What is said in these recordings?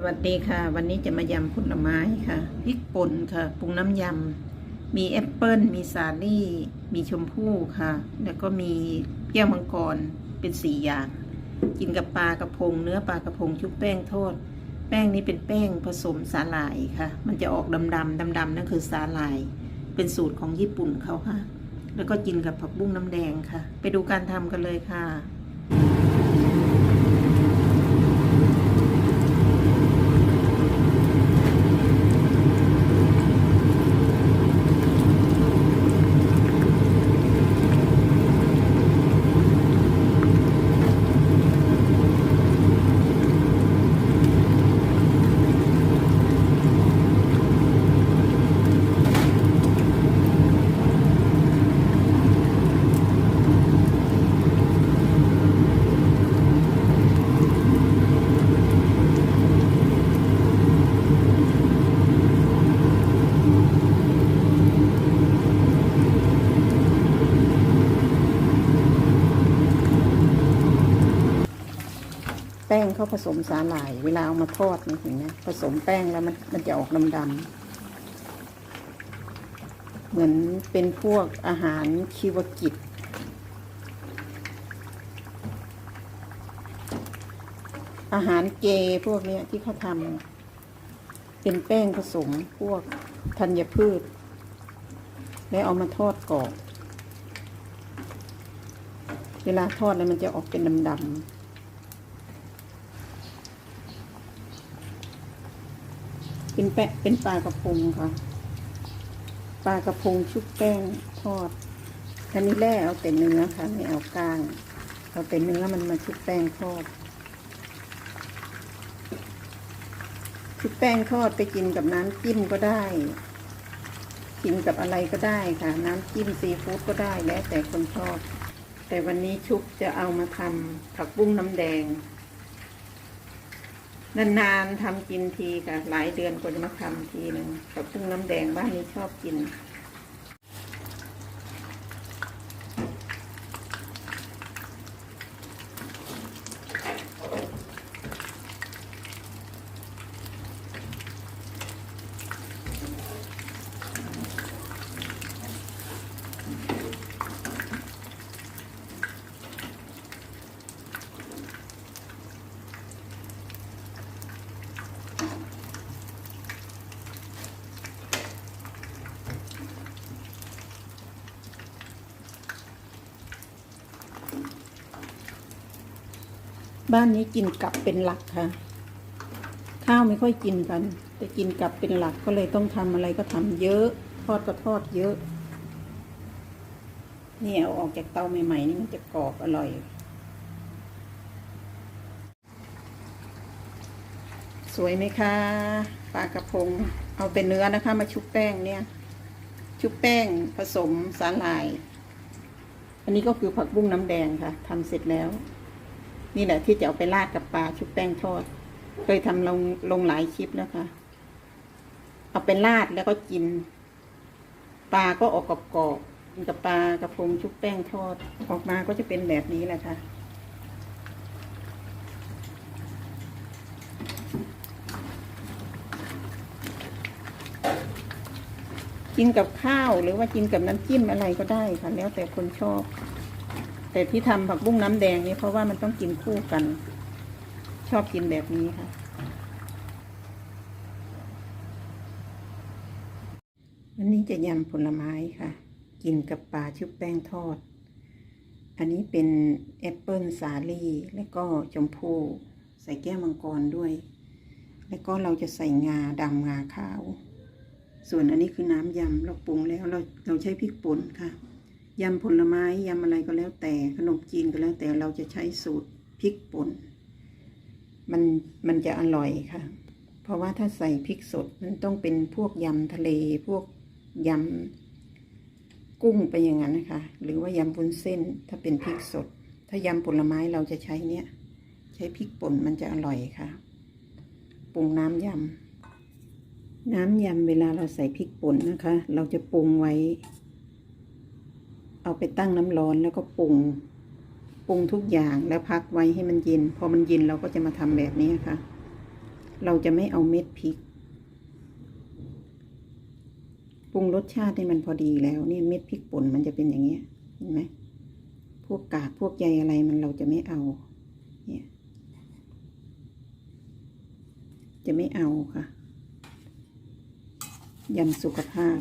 สวัสดีค่ะ วันนี้จะมายำผลไม้ค่ะพริกป่นค่ะปรุงน้ำยำมีแอปเปิ้ลมีสาลี่ มีชมพู่ค่ะ แล้วก็มีแก้วมังกรเป็นสี่อย่าง กินกับปลากระพง เนื้อปลากระพงชุบแป้งทอด แป้งนี้เป็นแป้งผสมสาหร่ายค่ะ มันจะออกดำดำดำดำๆนั่นคือสาหร่าย เป็นสูตรของญี่ปุ่นเขาค่ะ แล้วก็กินกับผักบุ้งน้ำแดงค่ะ ไปดูการทำกันเลยค่ะ แป้งเขาผสมสาหร่าย เวลาเอามาทอดนี่เห็นไหมผสมแป้งแล้วมันมันจะออกดำๆเหมือนเป็นพวกอาหารคีวกิจอาหารเจพวกเนี้ยที่เขาทำเป็นแป้งผสมพวกธัญพืช แล้วเอามาทอดกรอบ เวลาทอดแล้วมันจะออกเป็นดำๆ เป็นแปะเป็นปลากระพงค่ะ ปลากระพงชุบแป้งทอดอันนี้แร่เอาแต่เนื้อค่ะ ไม่เอากล้าง เอาแต่เนื้อมันมาชุบแป้งทอด ชุบแป้งทอดไปกินกับน้ำจิ้มก็ได้ กินกับอะไรก็ได้ค่ะ น้ำจิ้มซีฟู้ดก็ได้แล้วแต่คนชอบ แต่วันนี้ชุบจะเอามาทำผักบุ้งน้ำแดง นานๆทำกินทีค่ะ หลายเดือนกว่าจะมาทำทีหนึ่งกับพุ่งน้ำแดงบ้านนี้ชอบกิน บ้านนี้กินกับเป็นหลักค่ะ ข้าวไม่ค่อยกินกัน แต่กินกับเป็นหลักก็เลยต้องทำอะไรก็ทำเยอะ ทอดก็ทอดเยอะนี่เอาออกจากเตาใหม่ๆนี่มันจะกรอบอร่อย สวยไหมคะปลากระพง เอาเป็นเนื้อนะคะ มาชุบแป้งเนี่ย ชุบแป้งผสมสาหร่าย อันนี้ก็คือผักบุ้งน้ำแดงค่ะทำเสร็จแล้ว นี่แหละที่จะเอาไปราดกับปลาชุบแป้งทอด เคยทำลงลงหลายคลิปแล้วค่ะ เอาไปราดแล้วก็กิน ปลาก็ออกกรอบๆกินกับปลากระพงชุบแป้งทอด ออกมาก็จะเป็นแบบนี้แหละค่ะกินกับข้าวหรือว่ากินกับน้ำจิ้มอะไรก็ได้ค่ะแล้วแต่คนชอบ แต่ที่ทำผักบุ้งน้ำแดงนี่เพราะว่ามันต้องกินคู่กัน ชอบกินแบบนี้ค่ะ วันนี้จะยำผลไม้ค่ะ กินกับปลาชุบแป้งทอด อันนี้เป็นแอปเปิลสาลี่แล้วก็ชมพู่ใส่แก้วมังกรด้วย แล้วก็เราจะใส่งาดำงาขาว ส่วนอันนี้คือน้ำยำเราปรุงแล้วเราเราใช้พริกป่นค่ะ ยำผลไม้ยำอะไรก็แล้วแต่ขนมจีนก็แล้วแต่เราจะใช้สูตรพริกป่น มันมันจะอร่อยค่ะ เพราะว่าถ้าใส่พริกสดมันต้องเป็นพวกยำทะเลพวกยำกุ้งไปอย่างนั้นนะคะ หรือว่ายำบุนเส้นถ้าเป็นพริกสด ถ้ายำผลไม้เราจะใช้เนี้ยใช้พริกป่นมันจะอร่อยค่ะปรุงน้ำยำน้ำยำเวลาเราใส่พริกป่นนะคะ เราจะปรุงไว้ เอาไปตั้งน้ำร้อนแล้วก็ปรุงปรุงทุกอย่างแล้วพักไว้ให้มันเย็น พอมันเย็นเราก็จะมาทำแบบนี้ค่ะ เราจะไม่เอาเม็ดพริกปรุงรสชาติให้มันพอดีแล้วเนี่ยเม็ดพริกป่นมันจะเป็นอย่างเงี้ยเห็นไหมพวกกากพวกใยอะไรมันเราจะไม่เอา เนี่ย จะไม่เอาค่ะยำสุขภาพ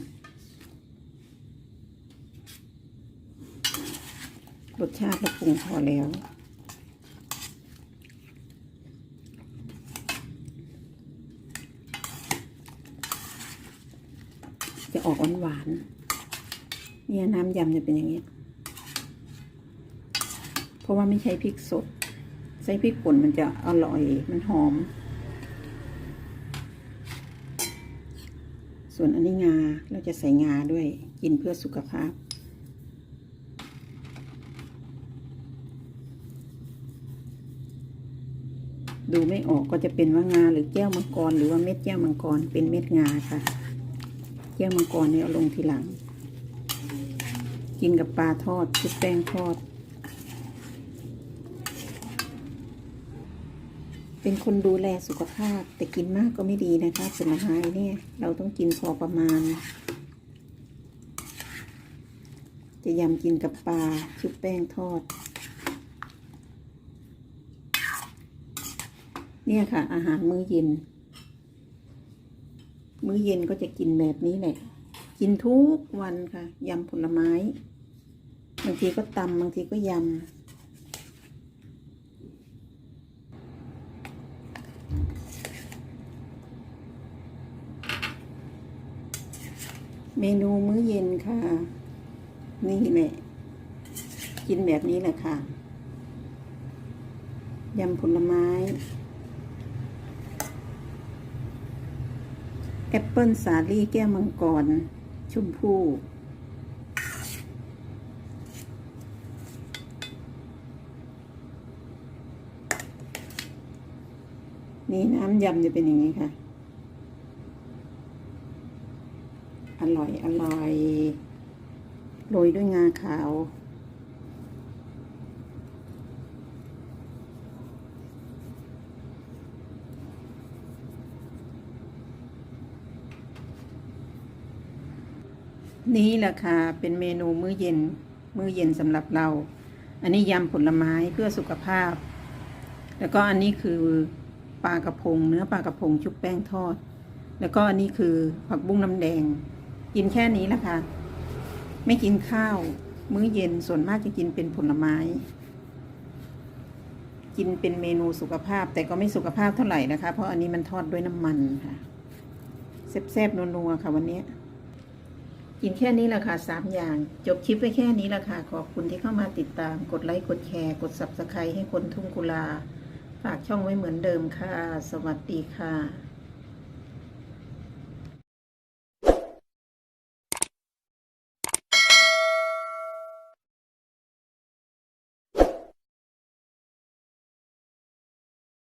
รสชาติเราปรุงพอแล้ว จะออกหวานๆเนี่ยน้ำยำจะเป็นอย่างนี้ เพราะว่าไม่ใช้พริกสด ใช้พริกป่นมันจะอร่อย มันหอม ส่วนอันนี้งา เราจะใส่งาด้วย กินเพื่อสุขภาพ ดูไม่ออกก็จะเป็นว่างาหรือแก้วมังกร หรือว่าเม็ดแก้วมังกรเป็นเม็ดงาค่ะ แก้วมังกรเนี่ยเอาลงทีหลัง กินกับปลาทอดชุบแป้งทอด เป็นคนดูแลสุขภาพ แต่กินมากก็ไม่ดีนะคะผลไม้เนี่ยเราต้องกินพอประมาณ จะยำกินกับปลาชุบแป้งทอด เนี่ยค่ะ อาหารมื้อเย็น มื้อเย็นก็จะกินแบบนี้แหละ กินทุกวันค่ะยำผลไม้ บางทีก็ตำบางทีก็ยำเมนูมื้อเย็นค่ะ นี่แหละกินแบบนี้แหละค่ะยำผลไม้ แอปเปิลสาลี่แก้วมังกร ชมพู่นี่น้ำยำจะเป็นอย่างนี้ค่ะ อร่อย อร่อย โรยด้วยงาขาว นี่แหละค่ะเป็นเมนูมื้อเย็น มื้อเย็นสำหรับเรา อันนี้ยำผลไม้เพื่อสุขภาพ แล้วก็อันนี้คือปลากระพง เนื้อปลากระพงชุบแป้งทอด แล้วก็อันนี้คือผักบุ้งน้ำแดง กินแค่นี้แหละค่ะไม่กินข้าว มื้อเย็นส่วนมากจะกินเป็นผลไม้ กินเป็นเมนูสุขภาพ แต่ก็ไม่สุขภาพเท่าไหร่นะคะ เพราะอันนี้มันทอดด้วยน้ำมันค่ะแซ่บๆนัวๆค่ะวันนี้ กินแค่นี้แหละค่ะสามอย่าง จบคลิปไปแค่นี้แหละค่ะ ขอบคุณที่เข้ามาติดตาม กดไลค์ กดแชร์ กด subscribe ให้คนทุ่งกุลา ฝากช่องไว้เหมือนเดิมค่ะ สวัสดีค่ะ